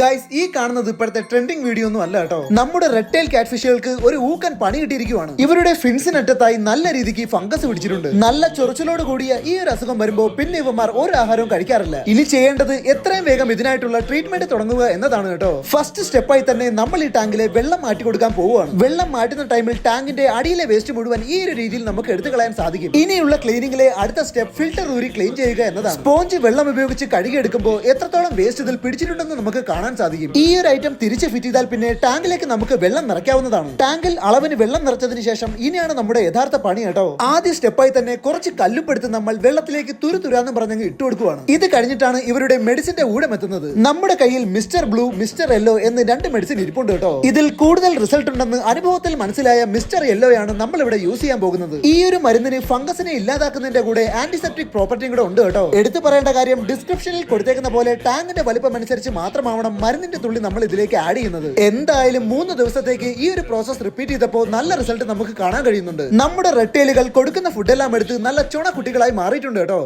Guys ഈ കാണുന്നത് ഇപ്പോഴത്തെ ട്രെൻഡിങ് വീഡിയോ ഒന്നും അല്ല കേട്ടോ. നമ്മുടെ റെഡ്ടെയിൽ കാറ്റ് ഫിഷുകൾക്ക് ഒരു ഊക്കൻ പണി കിട്ടിയിരിക്കുവാണ്. ഇവരുടെ ഫിൻസിനറ്റത്തായി നല്ല രീതിക്ക് ഫംഗസ് പിടിച്ചിട്ടുണ്ട്. നല്ല ചൊറിച്ചിലോട് കൂടിയ ഈ ഒരു അസുഖം വരുമ്പോൾ പിന്നെ ഇവന്മാർ ഒരു ആഹാരവും കഴിക്കാറില്ല. ഇനി ചെയ്യേണ്ടത് എത്രയും വേഗം ഇതിനായിട്ടുള്ള ട്രീറ്റ്മെന്റ് തുടങ്ങുക എന്നതാണ് കേട്ടോ. ഫസ്റ്റ് സ്റ്റെപ്പായി തന്നെ നമ്മൾ ഈ ടാങ്കിലെ വെള്ളം മാറ്റി കൊടുക്കാൻ പോവുകയാണ്. വെള്ളം മാറ്റുന്ന ടൈമിൽ ടാങ്കിന്റെ അടിയിലെ വേസ്റ്റ് മുഴുവൻ ഈ ഒരു രീതിയിൽ നമുക്ക് എടുത്തു കളയാൻ സാധിക്കും. ഇനിയുള്ള ക്ലീനിങ്ങിലെ അടുത്ത സ്റ്റെപ്പ് ഫിൽറ്റർ ഊരി ക്ലീൻ ചെയ്യുക എന്നതാണ്. സ്പോഞ്ച് വെള്ളം ഉപയോഗിച്ച് കഴുകിയെടുക്കുമ്പോൾ എത്രത്തോളം വേസ്റ്റ് ഇതിൽ പിടിച്ചിട്ടുണ്ടെന്ന് നമുക്ക് കാണാൻ സാധിക്കും. ഈ ഒരു ഐറ്റം തിരിച്ച് ഫിറ്റ് ചെയ്താൽ പിന്നെ ടാങ്കിലേക്ക് നമുക്ക് വെള്ളം നിറയ്ക്കാവുന്നതാണ്. ടാങ്കിൽ അളവിന് വെള്ളം നിറച്ചതിന് ശേഷം ഇനിയാണ് നമ്മുടെ യഥാർത്ഥ പണി കേട്ടോ. ആദ്യ സ്റ്റെപ്പായി തന്നെ കുറച്ച് കല്ലുപ്പെടുത്ത് നമ്മൾ വെള്ളത്തിലേക്ക് തുരു തുരാന്ന് പറഞ്ഞങ്ങ് ഇട്ടു കൊടുക്കുവാണ്. ഇത് കഴിഞ്ഞിട്ടാണ് ഇവരുടെ മെഡിസിന്റെ ഊഴം എത്തുന്നത്. നമ്മുടെ കയ്യിൽ മിസ്റ്റർ ബ്ലൂ മിസ്റ്റർ യെല്ലോ എന്ന് രണ്ട് മെഡിസിൻ ഇരിപ്പുണ്ട് കേട്ടോ. ഇതിൽ കൂടുതൽ റിസൾട്ട് ഉണ്ടെന്ന് അനുഭവത്തിൽ മനസ്സിലായ മിസ്റ്റർ യെല്ലോയാണ് നമ്മൾ ഇവിടെ യൂസ് ചെയ്യാൻ പോകുന്നത്. ഈ ഒരു മരുന്നിന് ഫംഗസിനെ ഇല്ലാതാക്കുന്നതിന്റെ കൂടെ ആന്റിസെപ്റ്റിക് പ്രോപ്പർട്ടിയും കൂടെ ഉണ്ട് കേട്ടോ. എടുത്തു പറയേണ്ട കാര്യം ഡിസ്ക്രിപ്ഷനിൽ കൊടുത്തേക്കുന്ന പോലെ ടാങ്കിന്റെ വലിപ്പം അനുസരിച്ച് മാത്രമാവണം മരുന്നിന്റെ തുള്ളി നമ്മൾ ഇതിലേക്ക് ആഡ് ചെയ്യുന്നത്. എന്തായാലും മൂന്ന് ദിവസത്തേക്ക് ഈ ഒരു പ്രോസസ് റിപ്പീറ്റ് ചെയ്തപ്പോൾ നല്ല റിസൾട്ട് നമുക്ക് കാണാൻ കഴിയുന്നുണ്ട്. നമ്മുടെ റെട്ടേലുകൾ കൊടുക്കുന്ന ഫുഡെല്ലാം എടുത്ത് നല്ല ചുണ കുട്ടികളായി മാറിയിട്ടുണ്ട് കേട്ടോ.